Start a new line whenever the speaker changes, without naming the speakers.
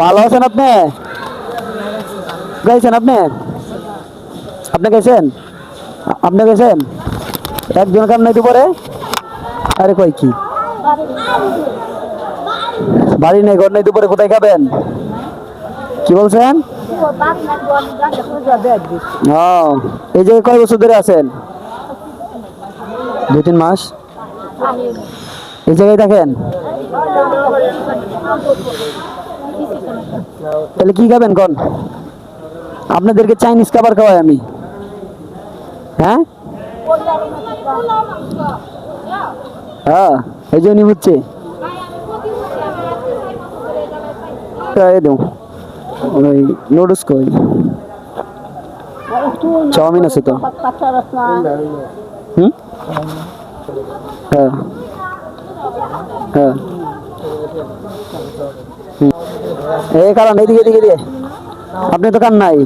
ভালো আছেন আপনি? গেছেন আপনি? আপনি গেছেন আপনি গেছেন একজন কাম নাই পরে? আরে কই কি? বাড়ি নেই, ঘর নেই দুপুরে কোথায় খাবেন? কি বলছেন? এই জায়গায় কয় বছর ধরে আছেন? দুই তিন মাস? এই জায়গায় থাকেন? তাহলে কি খাবেন কোন? আপনাদেরকে চাইনিজ খাবার খাওয়াই আমি। হ্যাঁ? হ্যাঁ এই জন্যই হচ্ছে। এই ওই নুডলস কই? চাউমিন আছে তো। হুম? হ্যাঁ। হ্যাঁ। এই কারণ এইদিকে দিকে দিয়ে আপনি তো কান নাই।